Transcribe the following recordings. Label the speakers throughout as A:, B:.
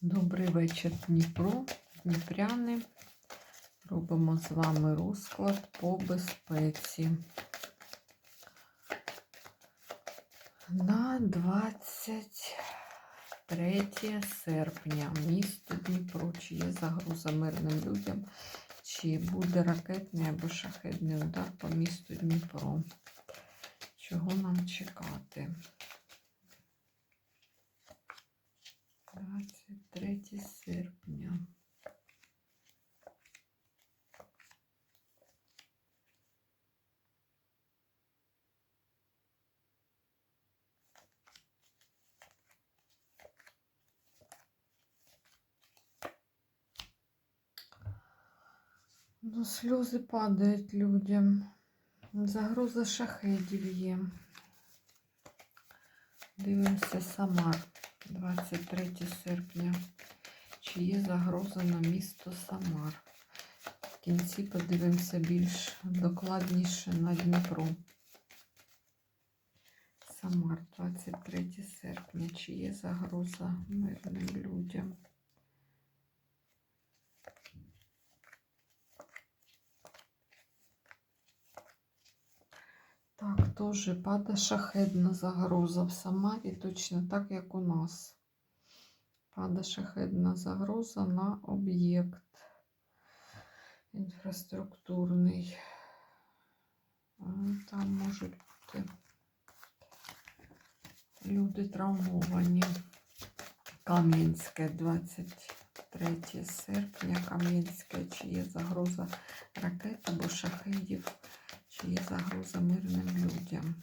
A: Добрий вечір, Дніпро, Дніпряни. Робимо з вами розклад по безпеці. На 23 серпня місто Дніпро, чи є загроза мирним людям, чи буде ракетний або шахедний удар по місту Дніпро. Чого нам чекати? 23 серпня. Ну, сльози падають людям. Загроза шахедів є. Дивимося Самар. 23 серпня. Чи є загроза на місто Самар? В кінці подивимося більш докладніше на Дніпро. Самар, 23 серпня. Чи є загроза мирним людям? Так, теж падає шахедна загроза в Самарі, точно так, як у нас. Падає шахедна загроза на об'єкт інфраструктурний. Там можуть бути люди травмовані. Кам'янське, 23 серпня. Кам'янське, чи є загроза ракет або шахедів. Чи є загроза мирним людям?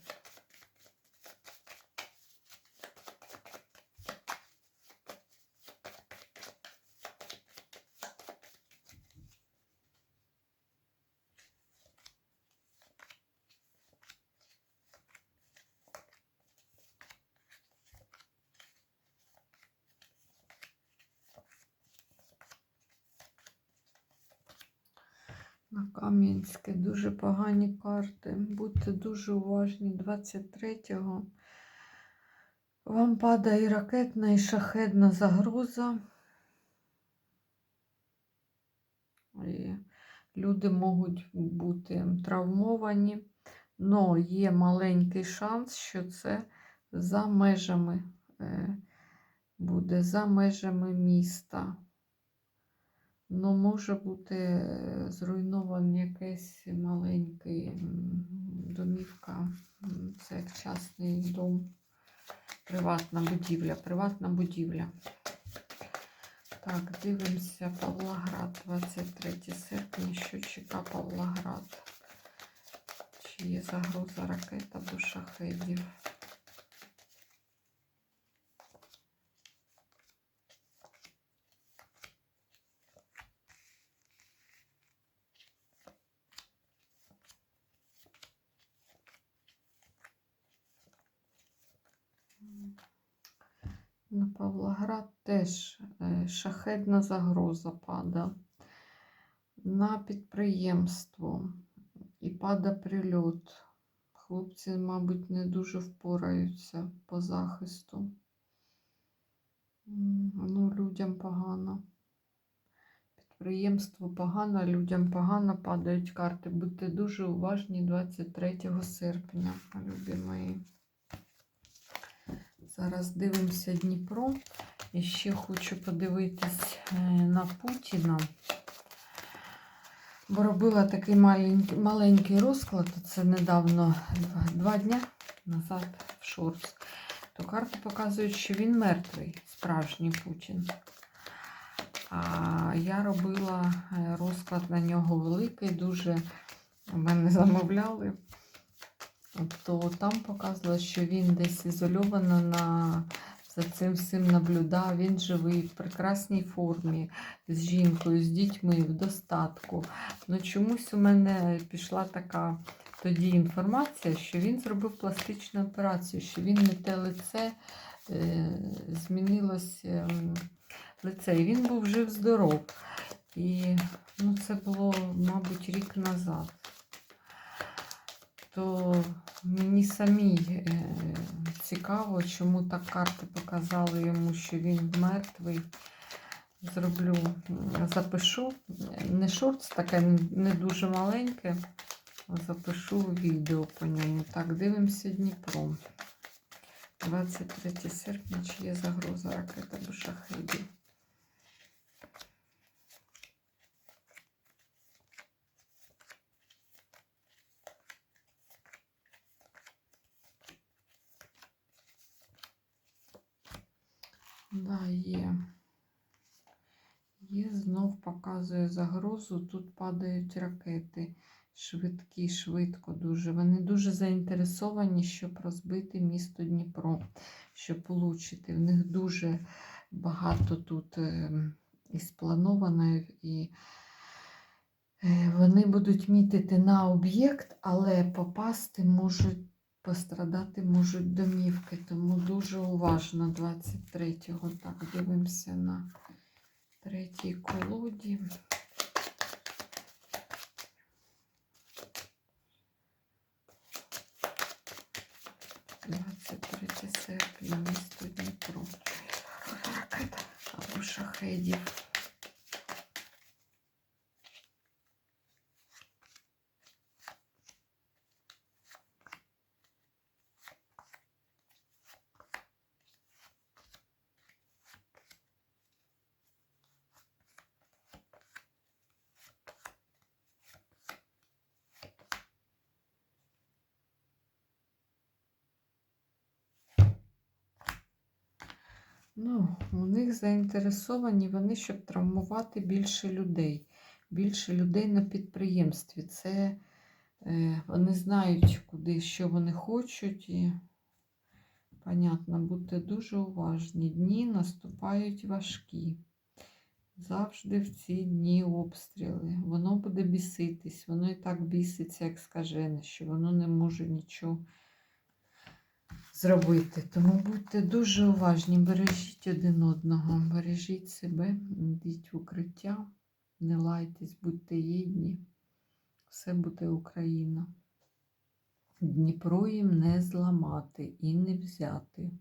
A: На Кам'янське дуже погані карти. Будьте дуже уважні. 23-го вам падає і ракетна, і шахедна загроза. І люди можуть бути травмовані, але є маленький шанс, що це за межами е, буде за межами міста. Ну, може бути е, зруйнована якась маленький домівка. Це як частний дом, приватна будівля, приватна будівля. Так, дивимося Павлоград, 23 серпня, що чека Павлоград. Чи є загроза ракет або шахедів? На Павлоград теж е, шахедна загроза пада. На підприємство і пада прильот. Хлопці, мабуть, не дуже впораються по захисту. Ну, людям погано. Підприємство погано, людям погано падають карти. Будьте дуже уважні 23 серпня, любі мої. Зараз дивимося Дніпро. І ще хочу подивитись е, на Путіна. Бо робила такий маленький, маленький розклад, це недавно, два, дня назад в Шорс. То карти показують, що він мертвий, справжній Путін. А я робила е, розклад на нього великий, дуже мене замовляли то там показувало, що він десь ізольовано на за цим всім наблюдав. Він живий в прекрасній формі з жінкою, з дітьми, в достатку. Ну чомусь у мене пішла така тоді інформація, що він зробив пластичну операцію, що він не те лице е, змінилось е, лице. І він був жив-здоров. І ну, це було, мабуть, рік назад. То мені самій е, цікаво, чому так карти показали йому, що він мертвий. зроблю, запишу. Не шортс, таке не- дуже маленьке. Запишу відео по ньому. Так, дивимося Дніпро. 23 серпня, чи є загроза ракета або шахедів. Да, є. Є, знов показує загрозу. Тут падають ракети. Швидкі, швидко дуже. Вони дуже заінтересовані, щоб розбити місто Дніпро, щоб влучити. В них дуже багато тут ем, і сплановано, і е, вони будуть мітити на об'єкт, але попасти можуть, пострадати можуть домівки. Тому дуже уважно 23-го. Так, дивимося на третій колоді. Двадцять третє серпня, місто Дніпро. Або шахедів. Ну, у них заінтересовані вони, щоб травмувати більше людей. Більше людей на підприємстві. Це е, вони знають, куди, що вони хочуть. І, понятно, будьте дуже уважні. Дні наступають важкі. Завжди в ці дні обстріли. Воно буде біситись, воно і так біситься, як скажене, що воно не може нічого зробити. Тому будьте дуже уважні, бережіть один одного, бережіть себе, йдіть в укриття, не лайтесь, будьте єдні. Все буде Україна. Дніпро їм не зламати і не взяти.